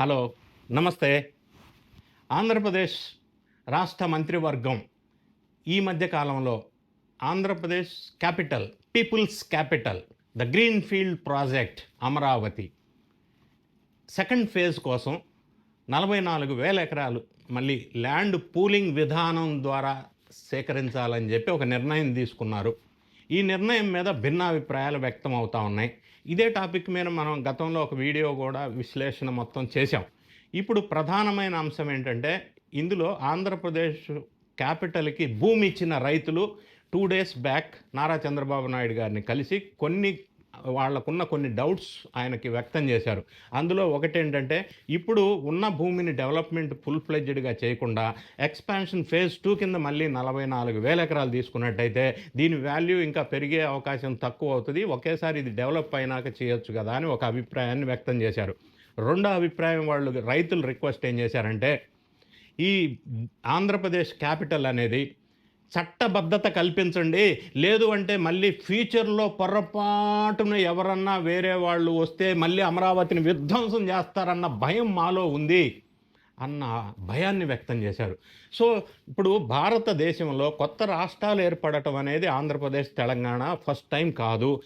Hello నమస్తే. ఆంధ్రప్రదేశ్ రాష్ట్ర మంత్రివర్గం ఈ మధ్య కాలంలో Andhra Pradesh capital people's capital the green field project Amaravati. Second phase కోసం నలభై నాలుగు వేల ఎకరాలు మళ్ళీ ల్యాండ్ పూలింగ్ విధానం ద్వారా సేకరించాలని చెప్పి ఒక నిర్ణయం తీసుకున్నారు. ఈ నిర్ణయం మీద భిన్నాభిప్రాయాలు వ్యక్తం అవుతూ ఉన్నాయి. ఇదే టాపిక్ మీద మనం గతంలో ఒక వీడియో కూడా విశ్లేషణ మొత్తం చేశాం. ఇప్పుడు ప్రధానమైన అంశం ఏంటంటే ఇందులో ఆంధ్రప్రదేశ్ క్యాపిటల్కి భూమి ఇచ్చిన రైతులు two days back Nara Chandrababu Naidu గారిని కలిసి కొన్ని వాళ్ళకున్న కొన్ని డౌట్స్ ఆయనకి వ్యక్తం చేశారు. అందులో ఒకటేంటంటే ఇప్పుడు ఉన్న భూమిని డెవలప్మెంట్ ఫుల్ ఫ్లెడ్జ్డ్గా చేయకుండా ఎక్స్పాన్షన్ ఫేజ్ టూ కింద మళ్ళీ నలభై నాలుగు వేల ఎకరాలు తీసుకున్నట్టయితే దీని వాల్యూ ఇంకా పెరిగే అవకాశం తక్కువ అవుతుంది. ఒకేసారి ఇది డెవలప్ అయినాక చేయొచ్చు కదా అని ఒక అభిప్రాయాన్ని వ్యక్తం చేశారు. రెండో అభిప్రాయం వాళ్ళు రైతులు రిక్వెస్ట్ ఏం చేశారంటే ఈ ఆంధ్రప్రదేశ్ క్యాపిటల్ అనేది చట్టబద్ధత కల్పించండి. లేదు అంటే మళ్ళీ ఫ్యూచర్లో పొరపాటున ఎవరన్నా వేరే వాళ్ళు వస్తే మళ్ళీ అమరావతిని విధ్వంసం చేస్తారన్న భయం మాలో ఉంది అన్న భయాన్ని వ్యక్తం చేశారు. సో ఇప్పుడు భారతదేశంలో కొత్త రాష్ట్రాలు ఏర్పడటం అనేది ఆంధ్రప్రదేశ్ తెలంగాణ ఫస్ట్ టైం కాదు.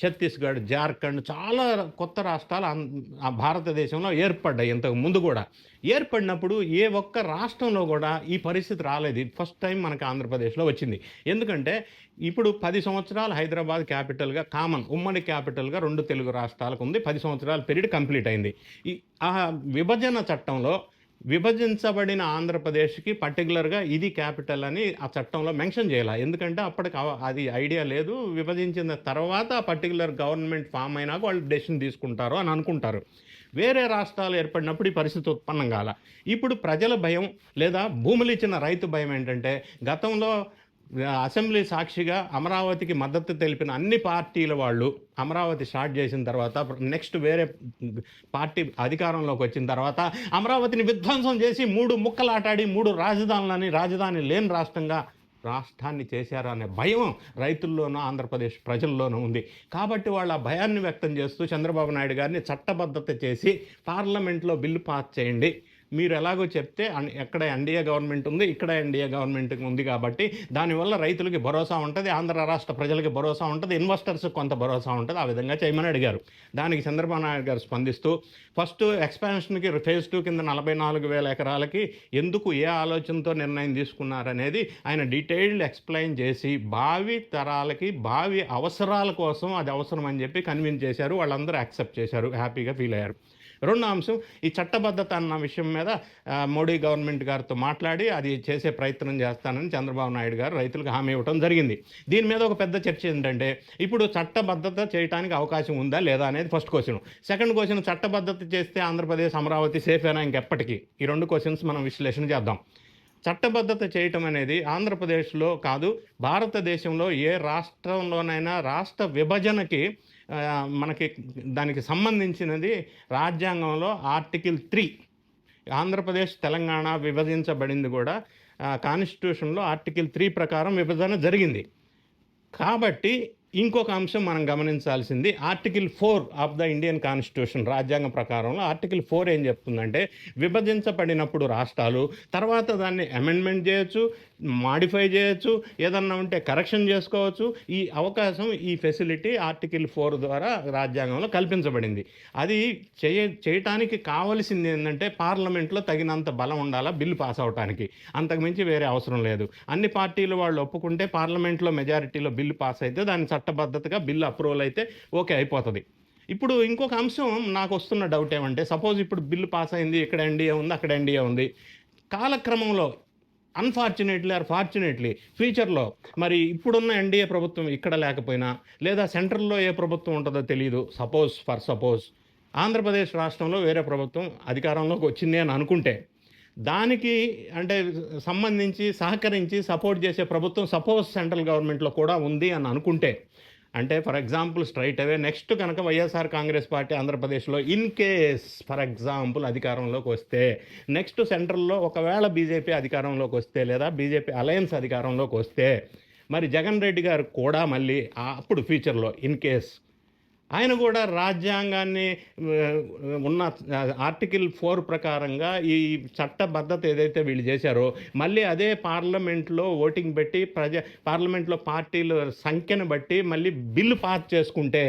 ఛత్తీస్గఢ్ జార్ఖండ్ చాలా కొత్త రాష్ట్రాలు ఆ భారతదేశంలో ఏర్పడ్డాయి ఇంతకు ముందు కూడా. ఏర్పడినప్పుడు ఏ ఒక్క రాష్ట్రంలో కూడా ఈ పరిస్థితి రాలేదు. ఇది ఫస్ట్ టైం మనకు ఆంధ్రప్రదేశ్లో వచ్చింది. ఎందుకంటే ఇప్పుడు పది సంవత్సరాలు హైదరాబాద్ క్యాపిటల్గా కామన్ ఉమ్మడి క్యాపిటల్గా రెండు తెలుగు రాష్ట్రాలకు ఉంది. పది సంవత్సరాల పీరియడ్ కంప్లీట్ అయింది. ఈ ఆ విభజన చట్టంలో విభజించబడిన ఆంధ్రప్రదేశ్కి పర్టికులర్గా ఇది క్యాపిటల్ అని ఆ చట్టంలో మెన్షన్ చేయాలి? ఎందుకంటే అప్పటికి అది ఐడియా లేదు. విభజించిన తర్వాత ఆ పర్టికులర్ గవర్నమెంట్ ఫామ్ అయినాక వాళ్ళు డెసిషన్ తీసుకుంటారు అని అనుకుంటారు. వేరే రాష్ట్రాలు ఏర్పడినప్పుడు ఈ పరిస్థితి ఉత్పన్నం కాల. ఇప్పుడు ప్రజల భయం లేదా భూములు ఇచ్చిన రైతు భయం ఏంటంటే గతంలో అసెంబ్లీ సాక్షిగా అమరావతికి మద్దతు తెలిపిన అన్ని పార్టీల వాళ్ళు అమరావతి స్టార్ట్ చేసిన తర్వాత నెక్స్ట్ వేరే పార్టీ అధికారంలోకి వచ్చిన తర్వాత అమరావతిని విధ్వంసం చేసి మూడు ముక్కలాటాడి మూడు రాజధానులని రాజధాని లేని రాష్ట్రంగా రాష్ట్రాన్ని చేశారు అనే భయం రైతుల్లోనూ ఆంధ్రప్రదేశ్ ప్రజల్లోనూ ఉంది. కాబట్టి వాళ్ళ భయాన్ని వ్యక్తం చేస్తూ చంద్రబాబు నాయుడు గారిని చట్టబద్ధత చేసి పార్లమెంట్లో బిల్లు పాస్ చేయండి. మీరు ఎలాగో చెప్తే ఎక్కడ ఎన్డీఏ గవర్నమెంట్ ఉంది ఇక్కడ ఎన్డీఏ గవర్నమెంట్ ఉంది కాబట్టి దానివల్ల రైతులకి భరోసా ఉంటుంది ఆంధ్ర రాష్ట్ర ప్రజలకి భరోసా ఉంటుంది ఇన్వెస్టర్స్ కొంత భరోసా ఉంటుంది ఆ విధంగా చేయమని అడిగారు. దానికి చంద్రబాబు నాయుడు గారు స్పందిస్తూ ఫస్ట్ ఎక్స్పాన్షన్కి ఫేజ్ టూ కింద నలభై నాలుగు వేల ఎకరాలకి ఎందుకు ఏ ఆలోచనతో నిర్ణయం తీసుకున్నారనేది ఆయన డీటెయిల్డ్ ఎక్స్ప్లెయిన్ చేసి భావి తరాలకి భావి అవసరాల కోసం అది అవసరం అని చెప్పి కన్విన్స్ చేశారు. వాళ్ళందరూ యాక్సెప్ట్ చేశారు. హ్యాపీగా ఫీల్ అయ్యారు. రెండో అంశం ఈ చట్టబద్ధత అన్న విషయం మీద మోడీ గవర్నమెంట్ గారితో మాట్లాడి అది చేసే ప్రయత్నం చేస్తానని చంద్రబాబు నాయుడు గారు రైతులకు హామీ ఇవ్వడం జరిగింది. దీని మీద ఒక పెద్ద చర్చ ఏంటంటే ఇప్పుడు చట్టబద్ధత చేయడానికి అవకాశం ఉందా లేదా అనేది ఫస్ట్ క్వశ్చన్ సెకండ్ క్వశ్చన్ చట్టబద్ధత చేస్తే ఆంధ్రప్రదేశ్ అమరావతి సేఫేనా ఇంకెప్పటికీ? ఈ రెండు క్వశ్చన్స్ మనం విశ్లేషణ చేద్దాం. చట్టబద్ధత చేయటం అనేది ఆంధ్రప్రదేశ్లో కాదు భారతదేశంలో ఏ రాష్ట్రంలోనైనా రాష్ట్ర విభజనకి మనకి దానికి సంబంధించినది రాజ్యాంగంలో ఆర్టికల్ త్రీ ఆంధ్రప్రదేశ్ తెలంగాణ విభజించబడింది కూడా. కాన్స్టిట్యూషన్లో ఆర్టికల్ త్రీ ప్రకారం విభజన జరిగింది. కాబట్టి ఇంకొక అంశం మనం గమనించాల్సింది article four of the Indian constitution రాజ్యాంగం ప్రకారంలో ఆర్టికల్ ఫోర్ ఏం చెప్తుందంటే విభజించబడినప్పుడు రాష్ట్రాలు తర్వాత దాన్ని అమెండ్మెంట్ చేయొచ్చు మాడిఫై చేయొచ్చు ఏదన్నా ఉంటే కరెక్షన్ చేసుకోవచ్చు. ఈ అవకాశం ఈ ఫెసిలిటీ ఆర్టికల్ ఫోర్ ద్వారా రాజ్యాంగంలో కల్పించబడింది. అది చేయ చేయటానికి కావలసింది ఏంటంటే పార్లమెంట్లో తగినంత బలం ఉండాలా బిల్లు పాస్ అవడానికి అంతకుమించి వేరే అవసరం లేదు. అన్ని పార్టీలు వాళ్ళు ఒప్పుకుంటే పార్లమెంట్లో మెజారిటీలో బిల్లు పాస్ అయితే దాన్ని చట్టబద్ధతగా బిల్లు అప్రూవల్ అయితే ఓకే అయిపోతుంది. ఇప్పుడు ఇంకొక అంశం నాకు వస్తున్న డౌట్ ఏమంటే సపోజ్ ఇప్పుడు బిల్లు పాస్ అయింది ఇక్కడ ఎన్డీఏ ఉంది అక్కడ ఎన్డీఏ ఉంది. కాలక్రమంలో అన్ఫార్చునేట్లీ ఆర్ ఫార్చునేట్లీ ఫ్యూచర్లో మరి ఇప్పుడున్న ఎన్డీఏ ప్రభుత్వం ఇక్కడ లేకపోయినా లేదా సెంట్రల్లో ఏ ప్రభుత్వం ఉంటుందో తెలియదు సపోజ్ ఫర్ సపోజ్ ఆంధ్రప్రదేశ్ రాష్ట్రంలో వేరే ప్రభుత్వం అధికారంలోకి వచ్చింది అని అనుకుంటే దానికి అంటే సంబంధించి సహకరించి సపోర్ట్ చేసే ప్రభుత్వం సపోజ్ సెంట్రల్ గవర్నమెంట్లో కూడా ఉంది అని అనుకుంటే అంటే for example straight away next కనుక వైఎస్ఆర్ కాంగ్రెస్ పార్టీ ఆంధ్రప్రదేశ్లో ఇన్ కేస్ ఫర్ ఎగ్జాంపుల్ అధికారంలోకి వస్తే నెక్స్ట్ సెంట్రల్లో ఒకవేళ బీజేపీ అధికారంలోకి వస్తే లేదా బీజేపీ అలయన్స్ అధికారంలోకి వస్తే మరి జగన్ రెడ్డి గారు కూడా మళ్ళీ అప్పుడు ఫ్యూచర్లో ఇన్ కేస్ ఆయన కూడా రాజ్యాంగాన్ని ఉన్న ఆర్టికల్ ఫోర్ ప్రకారంగా ఈ చట్టబద్ధత ఏదైతే వీళ్ళు చేశారో మళ్ళీ అదే పార్లమెంట్లో ఓటింగ్ పెట్టి ప్రజా పార్లమెంట్లో పార్టీల సంఖ్యను బట్టి మళ్ళీ బిల్లు పాస్ చేసుకుంటే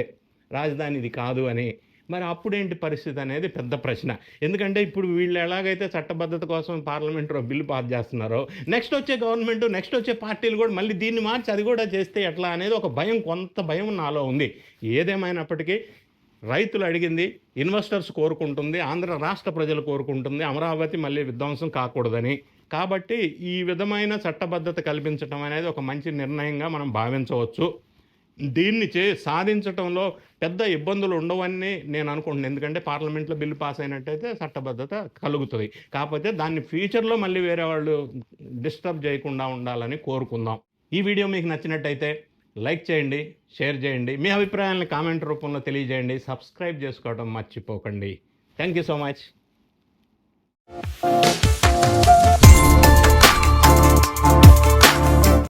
రాజధానిది కాదు అని మరి అప్పుడేంటి పరిస్థితి అనేది పెద్ద ప్రశ్న. ఎందుకంటే ఇప్పుడు వీళ్ళు ఎలాగైతే చట్టబద్ధత కోసం పార్లమెంట్లో బిల్లు పాస్ చేస్తున్నారో నెక్స్ట్ వచ్చే గవర్నమెంట్ నెక్స్ట్ వచ్చే పార్టీలు కూడా మళ్ళీ దీన్ని మార్చి అది కూడా చేస్తే ఎట్లా అనేది ఒక భయం కొంత భయం నాలో ఉంది. ఏదేమైనప్పటికీ రైతులు అడిగింది ఇన్వెస్టర్స్ కోరుకుంటుంది ఆంధ్ర రాష్ట్ర ప్రజలు కోరుకుంటుంది అమరావతి మళ్ళీ విధ్వంసం కాకూడదని. కాబట్టి ఈ విధమైన చట్టబద్ధత కల్పించడం అనేది ఒక మంచి నిర్ణయంగా మనం భావించవచ్చు. దీన్ని చే సాధించటంలో పెద్ద ఇబ్బందులు ఉండవని నేను అనుకుంటున్నాను ఎందుకంటే పార్లమెంట్లో బిల్లు పాస్ అయినట్టయితే చట్టబద్ధత కలుగుతుంది. కాకపోతే దాన్ని ఫ్యూచర్లో మళ్ళీ వేరే వాళ్ళు డిస్టర్బ్ చేయకుండా ఉండాలని కోరుకుందాం. ఈ వీడియో మీకు నచ్చినట్టయితే లైక్ చేయండి షేర్ చేయండి. మీ అభిప్రాయాలను కామెంట్ రూపంలో తెలియజేయండి. సబ్స్క్రైబ్ చేసుకోవడం మర్చిపోకండి. Thank you so much.